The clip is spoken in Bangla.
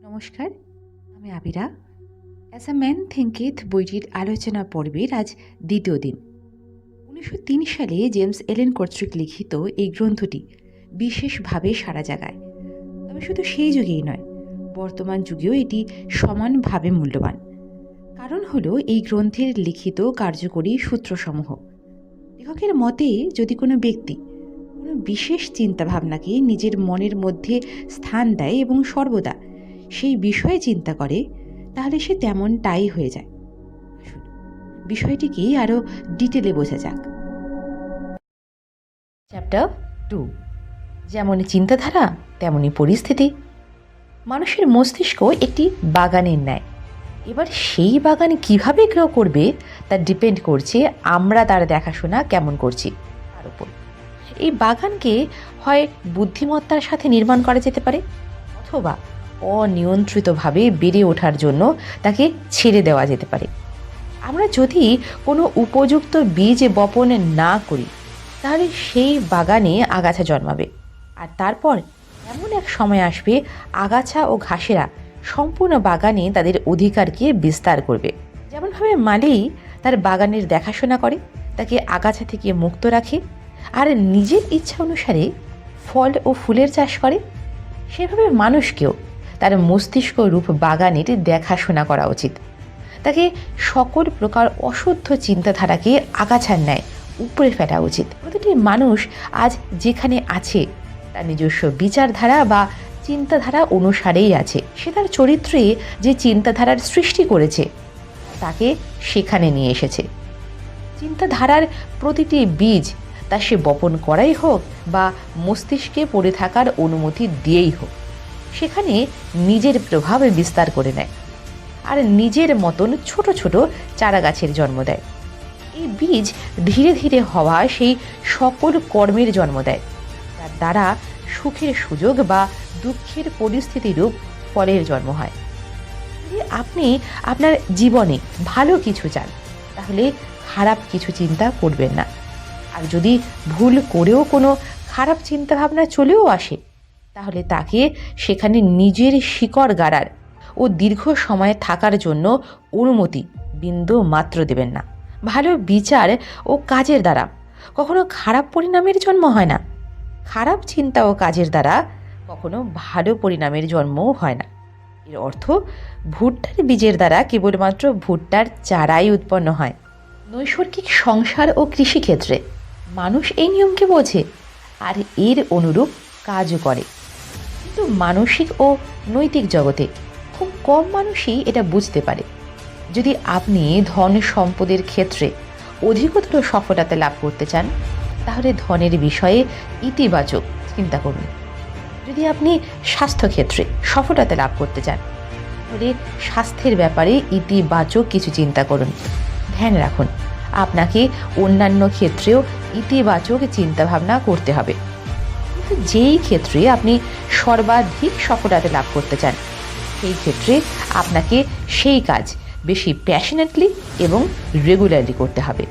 নমস্কার, আমি আবিরা। অ্যাজ আ ম্যান থিঙ্কিথ বইটির আলোচনা পর্বের আজ দ্বিতীয় দিন। উনিশশো তিন সালে জেমস এলেন কর্তৃক লিখিত এই গ্রন্থটি বিশেষভাবে সারা জাগায়। তবে শুধু সেই যুগেই নয়, বর্তমান যুগেও এটি সমানভাবে মূল্যবান। কারণ হলো এই গ্রন্থের লিখিত কার্যকরী সূত্রসমূহ। লেখকের মতে, যদি কোনো ব্যক্তি কোনো বিশেষ চিন্তাভাবনাকে নিজের মনের মধ্যে স্থান দেয় এবং সর্বদা সেই বিষয়ে চিন্তা করে, তাহলে সে তেমনটাই হয়ে যায়। বিষয়টিকে আরও ডিটেলে বোঝা যাক। চ্যাপ্টার টু যেমন চিন্তাধারা, তেমনই পরিস্থিতি। মানুষের মস্তিষ্ক একটি বাগানের ন্যায়। এবার সেই বাগান কীভাবে গ্রো করবে, তা ডিপেন্ড করছে আমরা তার দেখাশোনা কেমন করছি, তার উপর। এই বাগানকে হয় বুদ্ধিমত্তার সাথে নির্মাণ করা যেতে পারে, অথবা অনিয়ন্ত্রিতভাবে বেড়ে ওঠার জন্য তাকে ছেড়ে দেওয়া যেতে পারে। আমরা যদি কোনো উপযুক্ত বীজ বপন না করি, তাহলে সেই বাগানে আগাছা জন্মাবে। আর তারপর এমন এক সময় আসবে, আগাছা ও ঘাসেরা সম্পূর্ণ বাগানে তাদের অধিকারকে বিস্তার করবে। যেমনভাবে মালি তার বাগানের দেখাশোনা করে, তাকে আগাছা থেকে মুক্ত রাখে, আর নিজের ইচ্ছা অনুসারে ফল ও ফুলের চাষ করে। সেভাবে মানুষকেও তার মস্তিষ্ক রূপ বাগানের দেখাশোনা করা উচিত। তাকে সকল প্রকার অশুদ্ধ চিন্তাধারাকে আগাছার ন্যায় উপরে ফেলা উচিত। প্রতিটি মানুষ আজ যেখানে আছে, তার নিজস্ব বিচারধারা বা চিন্তাধারা অনুসারেই আছে। সে তার চরিত্রে যে চিন্তাধারার সৃষ্টি করেছে, তাকে সেখানে নিয়ে এসেছে। চিন্তাধারার প্রতিটি বীজ তা সে বপন করাই হোক বা মস্তিষ্কে পড়ে থাকার অনুমতি দিয়েই হোক। সেখানে নিজের প্রভাব বিস্তার করে নেয় আর নিজের মতন ছোট ছোট চারা গাছের জন্ম দেয়। এই বীজ ধীরে ধীরে হওয়া সেই সকল কর্মের জন্ম দেয় তার দ্বারা সুখের সুযোগ বা দুঃখের পরিস্থিতিরূপ ফলের জন্ম হয়। যদি আপনি আপনার জীবনে ভালো কিছু চান, তাহলে খারাপ কিছু চিন্তা করবেন না। আর যদি ভুল করেও কোনো খারাপ চিন্তাভাবনা চলেও আসে তাহলে তাকে সেখানে নিজের শিকড় গাড়ার ও দীর্ঘ সময় থাকার জন্য অনুমতি বিন্দু মাত্র দেবেন না। ভালো বিচার ও কাজের দ্বারা। কখনো খারাপ পরিণামের জন্ম হয় না। খারাপ চিন্তা ও কাজের দ্বারা কখনো ভালো পরিণামের জন্মও হয় না। এর অর্থ ভুট্টার বীজের দ্বারা কেবলমাত্র ভুট্টার চারাই উৎপন্ন হয়। নৈসর্গিক সংসার ও কৃষিক্ষেত্রে মানুষ এই নিয়মকে বোঝে আর এর অনুরূপ কাজও করে। কিন্তু মানসিক ও নৈতিক জগতে খুব কম মানুষই এটা বুঝতে পারে। যদি আপনি ধন সম্পদের ক্ষেত্রে অধিকতর সফলতা লাভ করতে চান, তাহলে ধনের বিষয়ে ইতিবাচক চিন্তা করুন। যদি আপনি স্বাস্থ্যক্ষেত্রে সফলতা লাভ করতে চান, তাহলে স্বাস্থ্যের ব্যাপারে ইতিবাচক কিছু চিন্তা করুন। ধ্যান রাখুন, আপনাকে অন্যান্য ক্ষেত্রেও ইতিবাচক চিন্তাভাবনা করতে হবে। যেই ক্ষেত্রে আপনি সর্বাধিক সফলতা লাভ করতে চান, সেই ক্ষেত্রে আপনাকে সেই কাজ বেশি প্যাশনেটলি এবং রেগুলারলি করতে হবে।